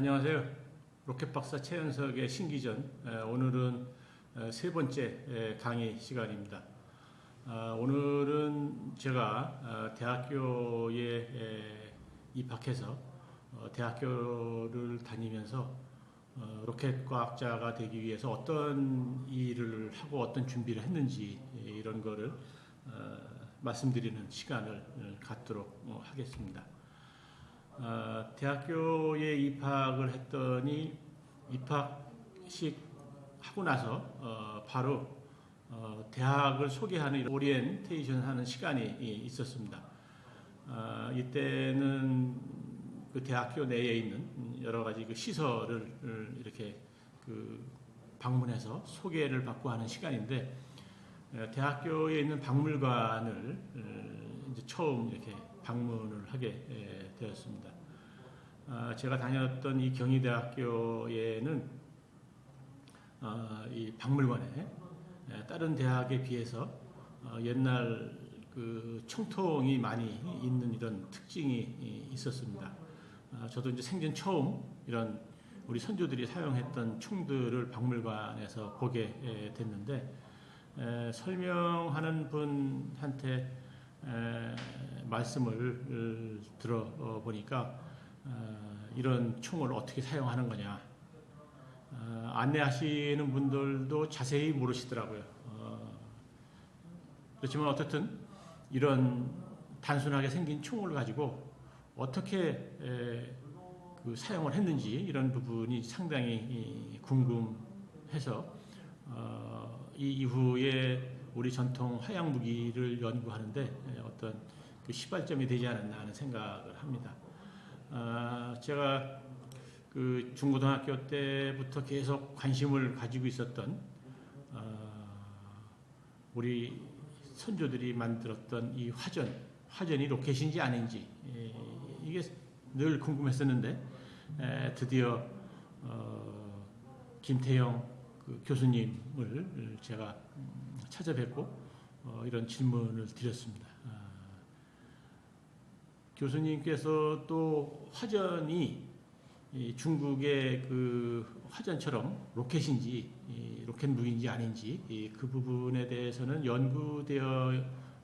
안녕하세요. 로켓박사 최연석의 신기전. 에, 오늘은 에, 세 번째 에, 강의 시간입니다. 아, 오늘은 제가 아, 대학교에 에, 입학해서 어, 대학교를 다니면서 어, 로켓 과학자가 되기 위해서 어떤 일을 하고 어떤 준비를 했는지 에, 이런 거를 어, 말씀드리는 시간을 어, 갖도록 어, 하겠습니다. 어, 대학교에 입학을 했더니 입학식 하고 나서 어, 바로 어, 대학을 소개하는 오리엔테이션 하는 시간이 이- 있었습니다. 어, 이때는 그 대학교 내에 있는 여러 가지 그 시설을 이렇게 그 방문해서 소개를 받고 하는 시간인데 에, 대학교에 있는 박물관을 에, 이제 처음 이렇게 방문을 하게 에, 되었습니다. 아, 제가 다녔던 이 경희대학교에는 아, 이 박물관에 에, 다른 대학에 비해서 어, 옛날 그 청통이 많이 있는 이런 특징이 이- 있었습니다. 아, 저도 이제 생전 처음 이런 우리 선조들이 사용했던 총들을 박물관에서 보게 에, 됐는데 에, 설명하는 분한테 에, 말씀을 들어 어, 보니까 어, 이런 총을 어떻게 사용하는 거냐 어, 안내하시는 분들도 자세히 모르시더라고요. 어, 그렇지만 어떻든 이런 단순하게 생긴 총을 가지고 어떻게 에, 그 사용을 했는지 이런 부분이 상당히 이, 궁금해서 어, 이 이후에 우리 전통 화약 무기를 연구하는데 에, 어떤 그 시발점이 되지 않았나 하는 생각을 합니다. 아, 제가 그 중고등학교 때부터 계속 관심을 가지고 있었던 어, 우리 선조들이 만들었던 이 화전, 화전이 로켓인지 아닌지 에, 이게 늘 궁금했었는데 에, 드디어 어, 김태영 그 교수님을 제가 음, 찾아뵙고 어, 이런 질문을 드렸습니다. 아, 교수님께서 또 화전이 이 중국의 그 화전처럼 로켓인지 이 로켓 무기인지 아닌지 이그 부분에 대해서는 연구되어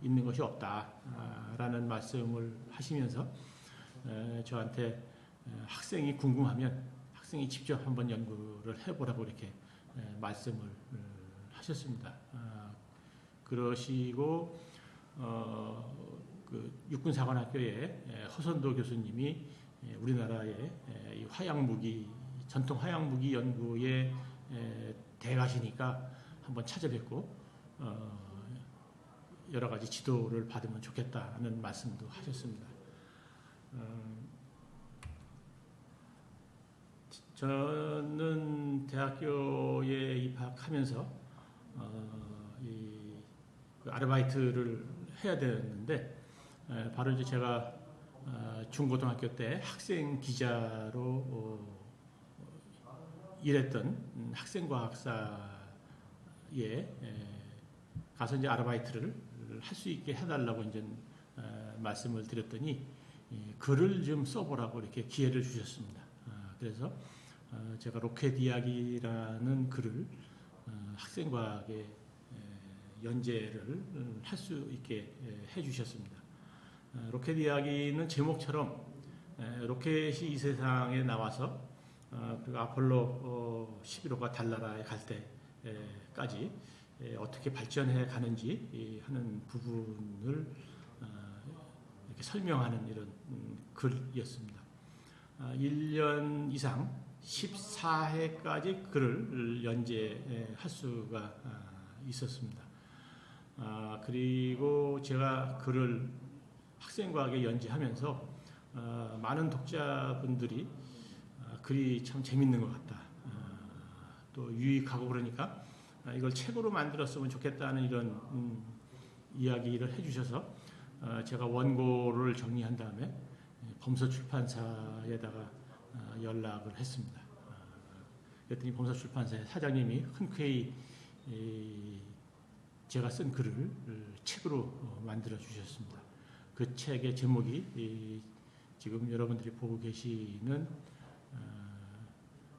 있는 것이 없다라는 말씀을 하시면서 에, 저한테 에, 학생이 궁금하면 학생이 직접 한번 연구를 해보라고 이렇게 에, 말씀을 음, 하셨습니다. 아, 그러시고 어, 그 육군사관학교에 에, 허선도 교수님이 에, 우리나라의 에, 이 화약 무기 전통 화약 무기 연구에 에, 대가시니까 한번 찾아뵙고 어, 여러 가지 지도를 받으면 좋겠다는 말씀도 하셨습니다. 음, 저는 대학교에 입학하면서 어, 이, 그 아르바이트를 해야 되었는데 에, 바로 이제 제가 어, 중고등학교 때 학생 기자로 어, 일했던 음, 학생과학사에 에, 가서 이제 아르바이트를 할 수 있게 해달라고 이제 어, 말씀을 드렸더니 이 글을 좀 써보라고 이렇게 기회를 주셨습니다. 아, 그래서 어, 제가 로켓 이야기라는 글을 어, 학생과학에 에, 연재를 할 수 있게 에, 해주셨습니다. 어, 로켓 이야기는 제목처럼 에, 로켓이 이 세상에 나와서 어, 그리고 아폴로 어, 11호가 달나라에 갈 때까지 에, 어떻게 발전해 가는지 이 하는 부분을 어, 이렇게 설명하는 이런 음, 글이었습니다. 아, 1년 이상 14회까지 글을 연재할 수가 아, 있었습니다. 아, 그리고 제가 글을 학생과학에 연재하면서 어, 많은 독자분들이 아, 글이 참 재밌는 것 같다. 아, 또 유익하고 그러니까 아, 이걸 책으로 만들었으면 좋겠다는 이런 음, 이야기를 해주셔서 어, 제가 원고를 정리한 다음에 예, 범서 출판사에다가 어, 연락을 했습니다. 아, 그랬더니 범서 출판사의 사장님이 흔쾌히 이, 제가 쓴 글을 책으로 어, 만들어 주셨습니다. 그 책의 제목이 이, 지금 여러분들이 보고 계시는 어,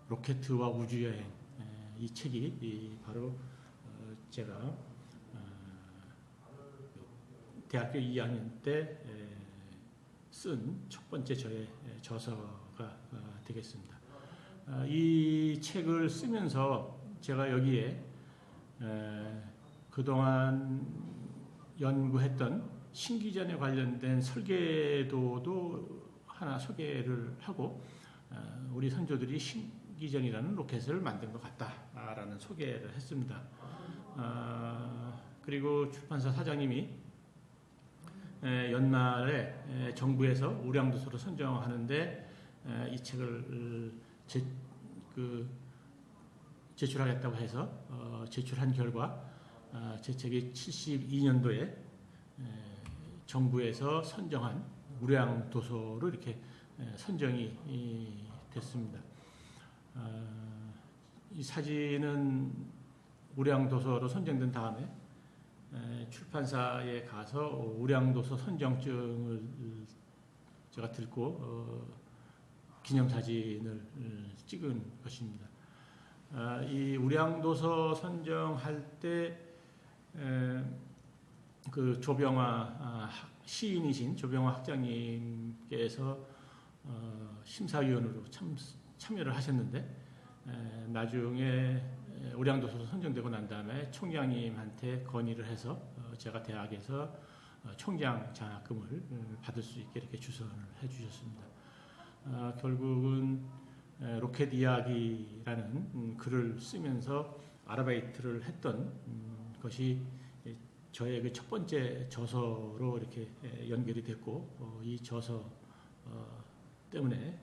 로켓과 우주여행 에, 이 책이 이 바로 어, 제가 어, 대학교 2학년 때 쓴 첫 번째 저의 저서가 어, 되겠습니다. 어, 이 책을 쓰면서 제가 여기에 에, 그동안 연구했던 신기전에 관련된 설계도도 하나 소개를 하고 어, 우리 선조들이 신기전이라는 로켓을 만든 것 같다라는 소개를 했습니다. 어, 그리고 출판사 사장님이 에, 연말에 에, 정부에서 우량도서로 선정하는데 에, 이 책을 제, 그, 제출하겠다고 해서 어, 제출한 결과 어, 제 책이 72년도에 정부에서 선정한 우량도서로 이렇게 선정이 됐습니다. 어, 이 사진은 우량도서로 선정된 다음에 출판사에 가서 우량도서 선정증을 제가 들고 어, 기념사진을 찍은 것입니다. 아, 이 우량도서 선정할 때 그 조병화 아, 시인이신 조병화 학장님께서 어, 심사위원으로 참, 참여를 하셨는데 나중에 우량도서로 선정되고 난 다음에 총장님한테 건의를 해서 어, 제가 대학에서 어, 총장 장학금을 음, 받을 수 있게 이렇게 주선을 해주셨습니다. 아, 결국은 로켓 이야기라는 음, 글을 쓰면서 아르바이트를 했던 음, 것이 저의 그 첫 번째 저서로 이렇게 연결이 됐고 이 저서 때문에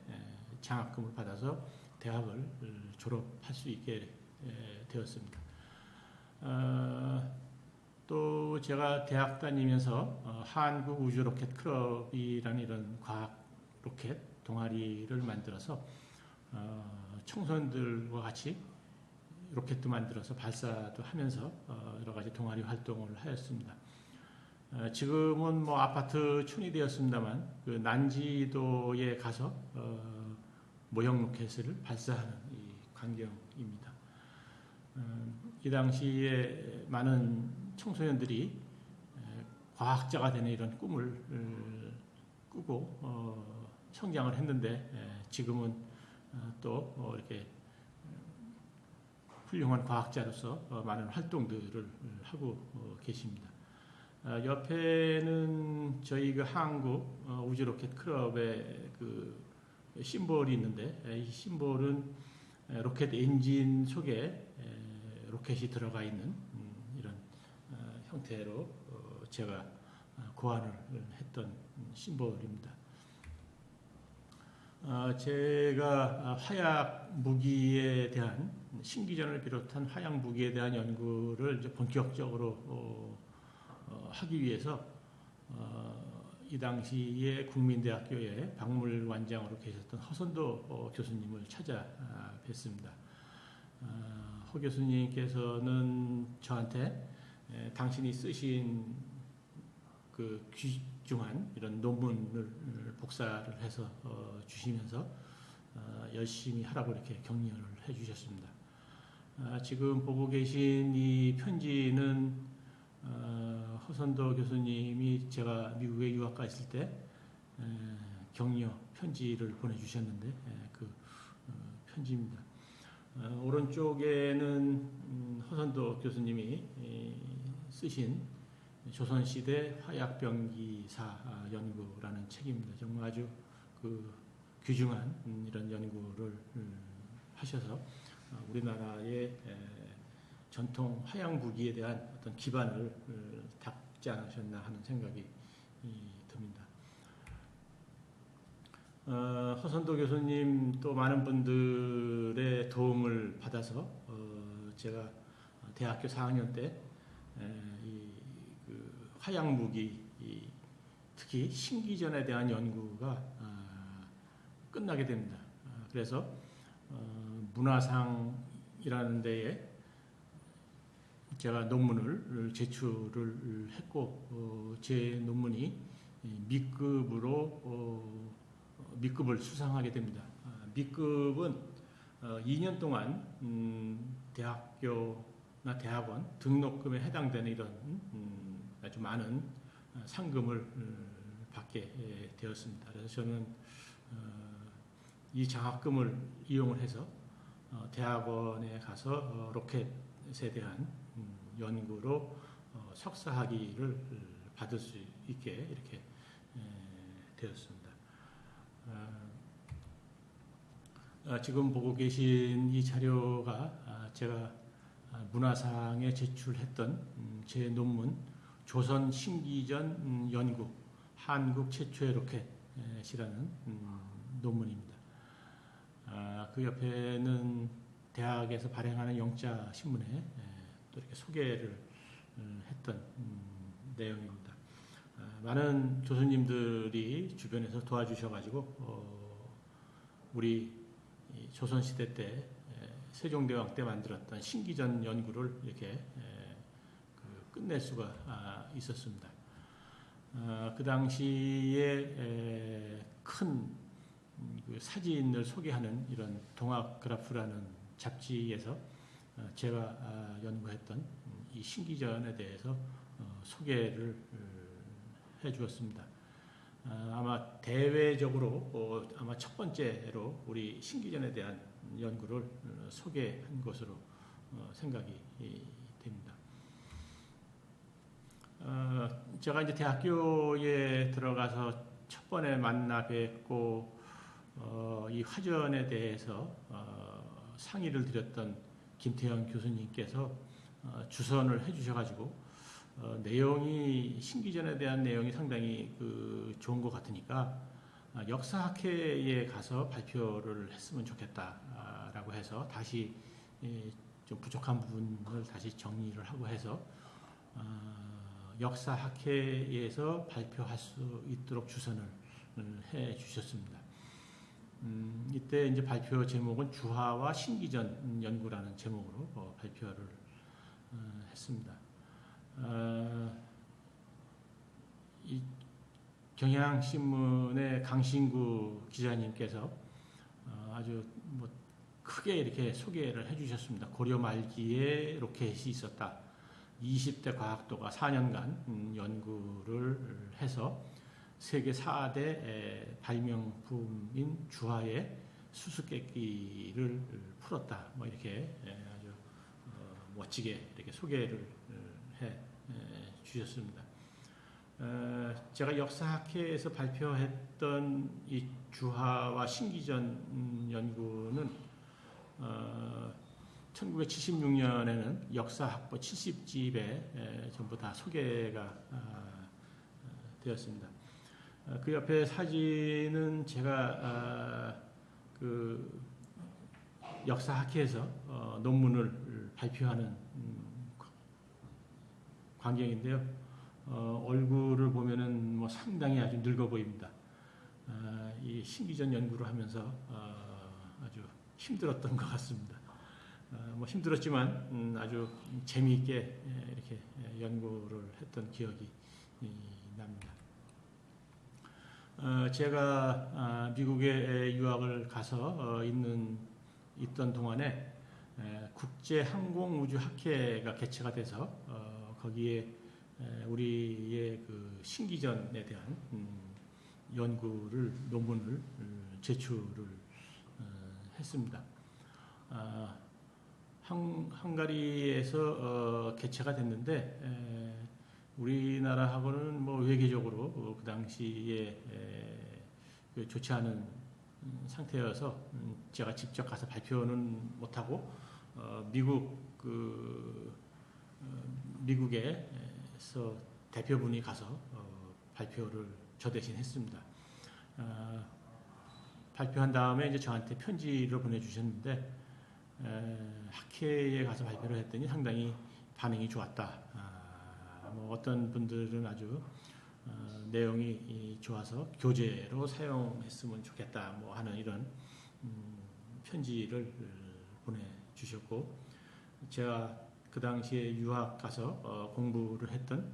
장학금을 받아서 대학을 졸업할 수 있게 되었습니다. 어, 또 제가 대학 다니면서 어, 한국 우주 로켓 클럽이라는 이런 과학 로켓 동아리를 만들어서 어, 청소년들과 같이 로켓도 만들어서 발사도 하면서 여러 가지 동아리 활동을 하였습니다. 지금은 뭐 아파트 촌이 되었습니다만 그 난지도에 가서 모형 로켓을 발사하는 이 광경입니다. 음, 이 당시에 많은 청소년들이 과학자가 되는 이런 꿈을 꾸고 어, 성장을 했는데 지금은 어, 또 어, 이렇게 훌륭한 과학자로서 많은 활동들을 하고 계십니다. 옆에는 저희 그 한국 우주로켓 클럽의 그 심볼이 있는데 이 심볼은 로켓 엔진 속에 로켓이 들어가 있는 음, 이런 어, 형태로 어, 제가 어, 고안을 했던 심볼입니다. 제가 화약 무기에 대한 신기전을 비롯한 화약 무기에 대한 연구를 본격적으로 하기 위해서 이 당시에 국민대학교의 박물관장으로 계셨던 허선도 교수님을 찾아뵀습니다. 허 교수님께서는 저한테 당신이 쓰신 그 귀 중한 이런 논문을 복사를 해서 어, 주시면서 어, 열심히 하라고 이렇게 격려를 해주셨습니다. 아, 지금 보고 계신 이 편지는 어, 허선도 교수님이 제가 미국에 유학 가 있을 때 격려 편지를 보내주셨는데 그 편지입니다. 어, 오른쪽에는 음, 허선도 교수님이 쓰신 조선시대 화약병기사 아, 연구라는 책입니다. 정말 아주 그 귀중한 음, 이런 연구를 음, 하셔서 어, 우리나라의 전통 화약 무기에 대한 어떤 기반을 닦지 않으셨나 하는 생각이 어, 허선도 교수님 또 많은 분들의 도움을 받아서 어, 제가 대학교 4학년 때 이, 그 화약 무기 특히 신기전에 대한 연구가 아, 끝나게 됩니다. 아, 그래서 어, 문화상이라는 데에 제가 논문을 제출을 했고 어, 제 논문이 미급으로 어, 미급을 수상하게 됩니다. 아, 미급은 어, 2년 동안 음, 대학교나 대학원 등록금에 해당되는 이런 음, 아주 많은 어, 상금을 음, 받게 예, 되었습니다. 그래서 저는 어, 이 장학금을 이용을 해서 어, 대학원에 가서 어, 로켓에 대한 음, 연구로 어, 석사 학위를 음, 받을 수 있게 이렇게 에, 되었습니다. 어, 어, 지금 보고 계신 이 자료가 아, 제가 아, 문화상에 제출했던 음, 제 논문 조선 신기전 음, 연구 한국 최초의 로켓이라는 음, 논문입니다. 아, 그 옆에는 대학에서 발행하는 영자 신문에 에, 또 이렇게 소개를 음, 했던 음, 내용입니다. 아, 많은 교수님들이 주변에서 도와주셔가지고 어, 우리 이 조선시대 때 에, 세종대왕 때 만들었던 신기전 연구를 이렇게 끝낼 수가 아, 있었습니다. 아, 그 당시에 에, 큰 음, 그 사진을 소개하는 이런 동학그래프라는 잡지에서 어, 제가 아, 연구했던 음, 이 신기전에 대해서 어, 소개를 음, 해주었습니다. 아, 아마 대외적으로 어, 아마 첫 번째로 우리 신기전에 대한 연구를 어, 소개한 것으로 어, 생각이. 어, 제가 이제 대학교에 들어가서 첫 번에 만나 뵙고 어, 이 화전에 대해서 어, 상의를 드렸던 김태형 교수님께서 어, 주선을 해주셔가지고 어, 내용이 신기전에 대한 내용이 상당히 그 좋은 것 같으니까 아, 역사학회에 가서 발표를 했으면 좋겠다라고 해서 다시 예, 좀 부족한 부분을 다시 정리를 하고 해서 어, 역사학회에서 발표할 수 있도록 주선을 음, 해 주셨습니다. 음, 이때 이제 발표 제목은 주화와 신기전 연구라는 제목으로 어, 발표를 어, 했습니다. 어, 이 경향신문의 강신구 기자님께서 어, 아주 뭐 크게 이렇게 소개를 해주셨습니다. 고려 말기에 로켓이 있었다. 20대 과학도가 4년간 음, 연구를 해서 세계 4대 발명품인 주화의 수수께끼를 풀었다. 뭐 이렇게 아주 어, 멋지게 이렇게 소개를 해 주셨습니다. 어, 제가 역사학회에서 발표했던 이 주화와 신기전 음, 연구는 어, 1976년에는 역사학보 70집에 전부 다 소개가 아, 되었습니다. 어, 그 옆에 사진은 제가 아, 그 역사학회에서 어, 논문을 발표하는 음, 광경인데요. 어, 얼굴을 보면은 뭐 상당히 아주 늙어 보입니다. 아, 이 신기전 연구를 하면서 어, 아주 힘들었던 것 같습니다. 어, 뭐 힘들었지만 음, 아주 재미있게 예, 이렇게 연구를 했던 기억이 납니다. 어, 제가 아, 미국에 유학을 가서 어, 있는 있던 동안에 국제 항공 우주 학회가 개최가 돼서 어, 거기에 우리의 그 신기전에 대한 음, 연구를 논문을 음, 제출을 했습니다. 아, 헝가리에서 개최가 됐는데 우리나라하고는 뭐 외교적으로 어, 그 당시에 그 좋지 않은 음, 상태여서 음, 제가 직접 가서 발표는 못하고 어, 미국 그 어, 미국에서 대표분이 가서 발표를 저 대신 했습니다. 아, 발표한 다음에 이제 저한테 편지를 보내주셨는데 학회에 가서 발표를 했더니 상당히 반응이 좋았다. 뭐 어떤 분들은 아주 어, 내용이 좋아서 교재로 사용했으면 좋겠다 뭐 하는 이런 음, 편지를 보내주셨고 제가 그 당시에 유학 가서 어, 공부를 했던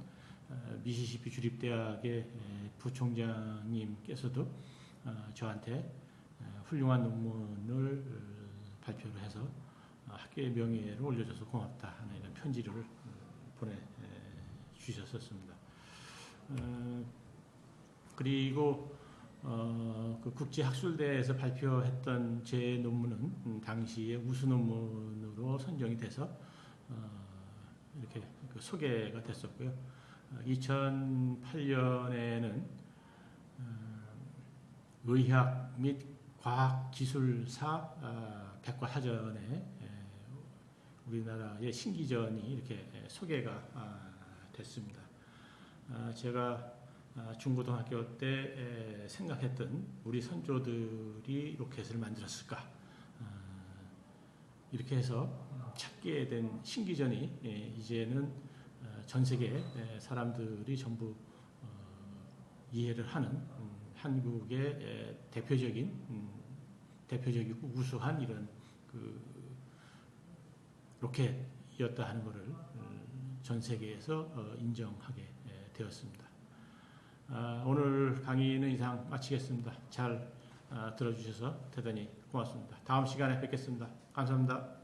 어, 미시시피 주립대학의 부총장님께서도 어, 저한테 어, 훌륭한 논문을 발표를 해서 어, 학교의 명예를 올려줘서 고맙다 하는 이런 편지를 어, 보내 에, 주셨었습니다. 어, 그리고 어, 그 국제학술대에서 발표했던 제 논문은 음, 당시에 우수 논문으로 선정이 돼서 어, 이렇게 그 소개가 됐었고요. 2008년에는 어, 의학 및 과학기술사 아, 백과사전에 에, 우리나라의 신기전이 이렇게 소개가 아, 됐습니다. 아, 제가 아, 중고등학교 때 에, 생각했던 우리 선조들이 로켓을 만들었을까 아, 이렇게 해서 찾게 된 신기전이 예, 이제는 어, 전 세계 에, 사람들이 전부 어, 이해를 하는 음, 한국의 에, 대표적인 음, 대표적이고 우수한 이런 그 로켓이었다 하는 것을 음, 전 세계에서 어, 인정하게 에, 되었습니다. 아, 오늘 강의는 이상 마치겠습니다. 잘 아, 들어주셔서 대단히 고맙습니다. 다음 시간에 뵙겠습니다. 감사합니다.